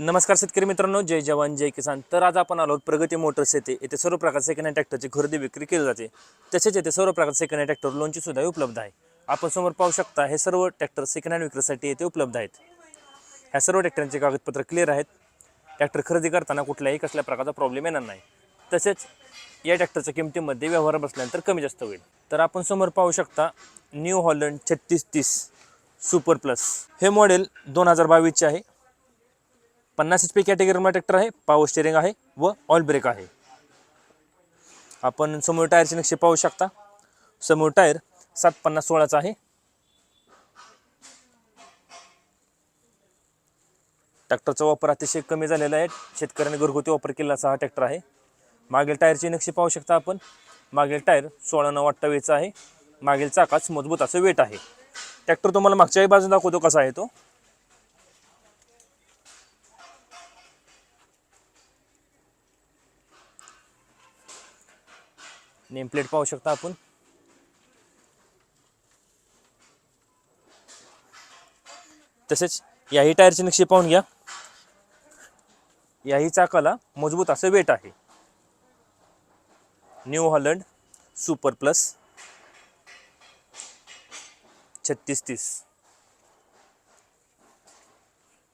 नमस्कार शेतकरी मित्रांनो जय जवान जय किसान. तर आज आपण आलो प्रगती मोटर्स येथे येथे सर्व प्रकारचे सेकंड हँड ट्रॅक्टरची खरेदी विक्री केली जाते. तसेच येथे सर्व प्रकारचे सेकंड हँड ट्रॅक्टर लोनची सुद्धा उपलब्ध आहे. आपण समोर पाहू शकता हे सर्व ट्रॅक्टर सेकंड हँड विक्रीसाठी येथे उपलब्ध आहेत. ह्या सर्व ट्रॅक्टरांचे कागदपत्र क्लिअर आहेत. ट्रॅक्टर खरेदी करताना कुठल्याही कसल्या प्रकारचा प्रॉब्लेम येणार नाही. तसेच या ट्रॅक्टरच्या किमतीमध्ये व्यवहार बसल्यानंतर कमी जास्त होईल. तर आपण समोर पाहू शकता न्यू हॉलंड छत्तीस तीस सुपर प्लस. हे मॉडेल दोन हजार बावीसचे आहे. पन्नास एच पी कॅटेगरीमध्ये ट्रॅक्टर आहे पॉवर स्टेरिंग आहे व ऑल ब्रेक आहे. आपण समोर टायरचे नक्षे पाहू शकता. समोर टायर सात पन्नास सोळाचा आहे. ट्रॅक्टरचा वापर अतिशय कमी झालेला आहे. शेतकऱ्याने घरगुती वापर केला असा हा ट्रॅक्टर आहे. मागील टायरची नक्षी पाहू शकता आपण. मागील टायर सोळा नऊ अठ्ठावीसचा आहे. मागील चाकाच मजबूत असं वेट आहे. ट्रॅक्टर तुम्हाला मागच्याही बाजून दाखवतो कसा आहे तो. नेम प्लेट पाहू शकता आपण. तसेच याही टायरची नक्षी पाहून घ्या. याही चाकाला मजबूत असं वेट आहे. न्यू हॉलंड सुपर प्लस छत्तीस तीस.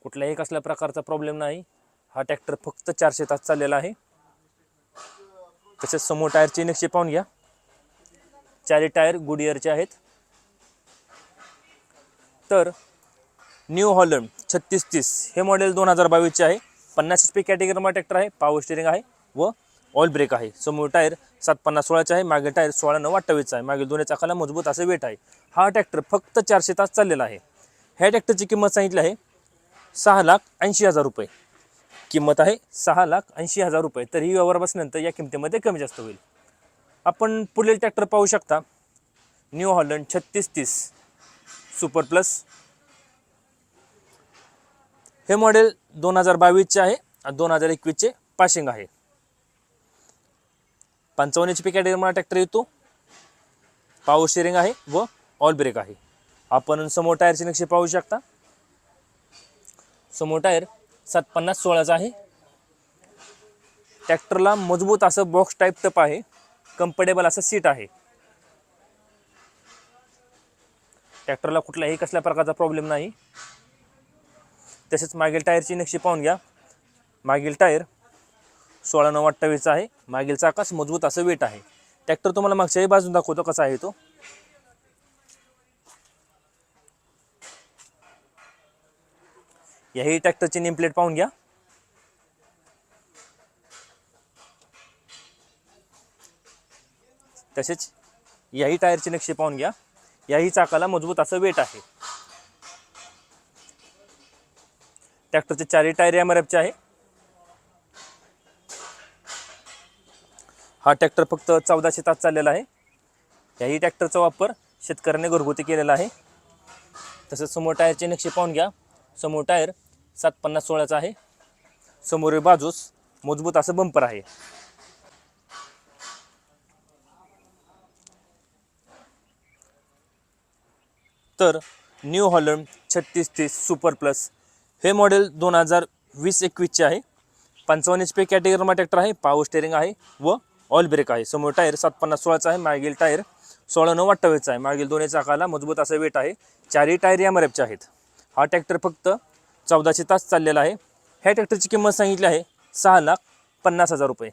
कुठल्याही कसल्या प्रकारचा प्रॉब्लेम नाही. हा ट्रॅक्टर फक्त चारशे तास चाललेला आहे. तसेच समोर टायरची नक्षी पाहून घ्या. चारी टायर गुड इयरचे आहेत. तर न्यू हॉलंड छत्तीस तीस हे मॉडेल दोन हजार बावीसचे आहे. पन्नास एच पी कॅटेगरीमध्ये ट्रॅक्टर आहे पावर स्टिअरिंग आहे व ऑल ब्रेक आहे. समोर टायर सात पन्नास सोळाचे आहे मागे टायर सोळा नऊ अठ्ठावीसचा आहे. मागे दोन्ही चाकाला मजबूत असे वेट आहे. हा ट्रॅक्टर फक्त चारशे तास चाललेला आहे. ह्या ट्रॅक्टरची किंमत सांगितली आहे सहा लाख ऐंशी हजार रुपये. किंमत आहे सहा लाख ऐंशी हजार रुपये. तर ही व्यवहार बसल्यानंतर या किमतीमध्ये कमी जास्त होईल. आपण पुढील ट्रॅक्टर पाहू शकता. न्यू हॉलंड छत्तीस तीस सुपर प्लस हे मॉडेल दोन हजार बावीसचे आहे आणि दोन हजार एकवीसचे पाशिंग आहे. पंचावन्न एच पी कॅटेगरीमध्ये ट्रॅक्टर येतो. पावर शेअरिंग आहे व ऑल ब्रेक आहे. आपण समोर टायरची नक्षी पाहू शकता. समोर टायर सात पन्नास सोळाचा आहे. ट्रॅक्टरला मजबूत असं बॉक्स टाईप टप आहे. कम्फर्टेबल असं सीट आहे. ट्रॅक्टरला कुठल्याही कसल्या प्रकारचा प्रॉब्लेम नाही. तसेच मागील टायरची नक्षी पाहून घ्या. मागील टायर सोळा नऊ अठ्ठावीसचा आहे. मागील चाकास मजबूत असं वेट आहे. ट्रॅक्टर तुम्हाला मागच्याही बाजून दाखवतो कसा आहे तो. याही ट्रॅक्टरची नेम प्लेट पाहून घ्या. तसेच याही टायरची नक्षी पाहून घ्या. याही चाकाला मजबूत असं वेट आहे. ट्रॅक्टरचे चारही टायर एम आर एफचे आहे. हा ट्रॅक्टर फक्त चौदाशे तास चाललेला आहे. याही ट्रॅक्टरचा वापर शेतकऱ्याने घरगुती केलेला आहे. तसंच समोर टायरचे नक्षी पाहून घ्या. समोर टायर सात पन्नास सोळाचा आहे. समोरील बाजूस मजबूत असं बंपर आहे. तर न्यू हॉलंड छत्तीस तीस सुपर प्लस हे मॉडेल दोन हजार वीस एकवीसचे आहे. पंचावन्न एच पी कॅटेगरीमा ट्रॅक्टर आहे पावर स्टेअरिंग आहे व ऑल ब्रेक आहे. समोर टायर सात पन्नास सोळाचा आहे मागील टायर सोळा नऊ अठ्ठावीसचा आहे. मागील दोन्ही चाकाला मजबूत असं वेट आहे. चारही टायर या मरेपचे आहेत. हा ट्रॅक्टर फक्त चौदाशे तास चाललेला आहे. ह्या ट्रॅक्टरची किंमत सांगितली आहे सहा लाख पन्नास हजार रुपये.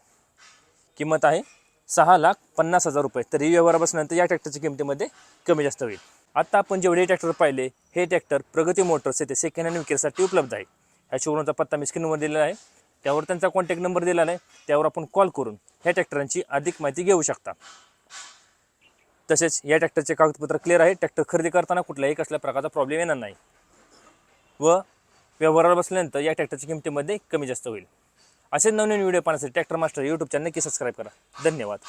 किंमत आहे सहा लाख पन्नास हजार रुपये. तर ही व्यवहार बसल्यानंतर या ट्रॅक्टरच्या किमतीमध्ये कमी जास्त होईल. आत्ता आपण जेवढे ट्रॅक्टर पाहिले हे ट्रॅक्टर प्रगती मोटर्स येथे सेकंड हँड विक्रीसाठी उपलब्ध आहे. ह्या शोरूमचा पत्ता मी स्क्रीनवर दिलेला आहे. त्यावर त्यांचा कॉन्टॅक्ट नंबर दिलेला आहे. त्यावर आपण कॉल करून ह्या ट्रॅक्टरांची अधिक माहिती घेऊ शकता. तसेच या ट्रॅक्टरचे कागदपत्र क्लिअर आहे. ट्रॅक्टर खरेदी करताना कुठल्याही कसल्या प्रकारचा प्रॉब्लेम येणार नाही. व व्यवहाराला बसल्यानंतर या ट्रॅक्टरच्या किमतीमध्ये कमी जास्त होईल. असे नवनवीन व्हिडिओ पाहण्यासाठी ट्रॅक्टर मास्टर यूट्यूब चॅनल नक्की सबस्क्राईब करा. धन्यवाद.